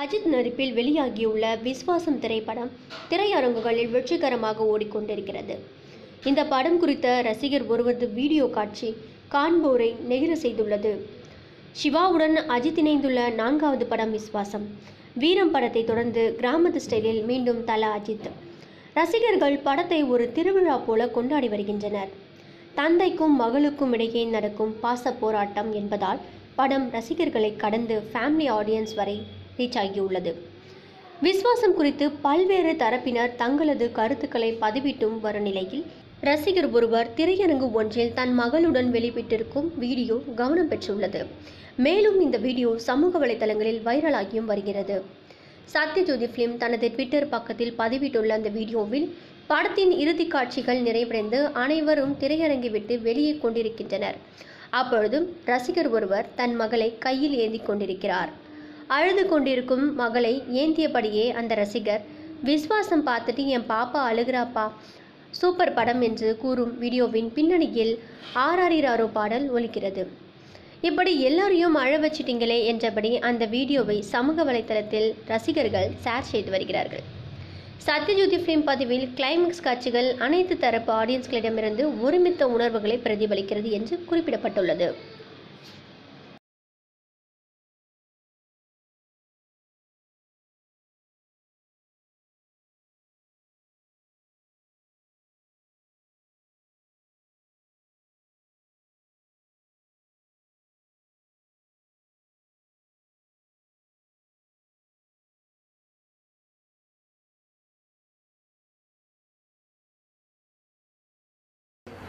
அஜித் நடிப்பில் வெளியாகியுள்ள விஸ்வாசம் திரைப்படம் திரையரங்குகளில் வெற்றிகரமாக ஓடிக்கொண்டிருக்கிறது. இந்த படம் குறித்த ரசிகர் ஒருவரது வீடியோ காட்சி காண்போரை நெகிர செய்துள்ளது. சிவாவுடன் அஜித் இணைந்துள்ள நான்காவது படம் விஸ்வாசம். வீரம் படத்தை தொடர்ந்து கிராமத்து ஸ்டைலில் மீண்டும் தல அஜித். ரசிகர்கள் படத்தை ஒரு திருவிழா போல கொண்டாடி வருகின்றனர். தந்தைக்கும் மகளுக்கும் இடையே நடக்கும் பாச போராட்டம் என்பதால் படம் ரசிகர்களை கடந்து ஃபேமிலி ஆடியன்ஸ் வரை ரீச் ஆகியுள்ளது விஸ்வாசம் குறித்து பல்வேறு தரப்பினர் தங்களது கருத்துக்களை பதிவிட்டும் வரும் நிலையில் ரசிகர் ஒருவர் திரையரங்கு ஒன்றில் தன் மகளுடன் வெளியிட்டிருக்கும் வீடியோ கவனம் பெற்றுள்ளது. மேலும் இந்த வீடியோ சமூக வலைதளங்களில் வைரலாகியும் வருகிறது. சத்யஜோதி ஃபிலிம் தனது ட்விட்டர் பக்கத்தில் பதிவிட்டுள்ள அந்த வீடியோவில் படத்தின் இறுதி காட்சிகள் நிறைவடைந்து அனைவரும் திரையரங்கை விட்டு வெளியே கொண்டிருக்கின்றனர். அப்பொழுதும் ரசிகர் ஒருவர் தன் மகளை கையில் ஏந்தி கொண்டிருக்கிறார். அழுது கொண்டிருக்கும் மகளை ஏந்தியபடியே அந்த ரசிகர் விஸ்வாசம் பார்த்துட்டு என் பாப்பா அழுகிறாப்பா. சூப்பர் படம் என்று கூறும் வீடியோவின் பின்னணியில் ஆராரிராரோ பாடல் ஒலிக்கிறது. இப்படி எல்லாரையும் அழ வச்சிட்டீங்களே என்றபடி அந்த வீடியோவை சமூக வலைத்தளத்தில் ரசிகர்கள் ஷேர் செய்து வருகிறார்கள். சத்யஜோதி ஃபிலிம் பதிவில் கிளைமேக்ஸ் காட்சிகள் அனைத்து தரப்பு ஆடியன்ஸ்களிடமிருந்து ஒருமித்த உணர்வுகளை பிரதிபலிக்கிறது என்று குறிப்பிடப்பட்டுள்ளது.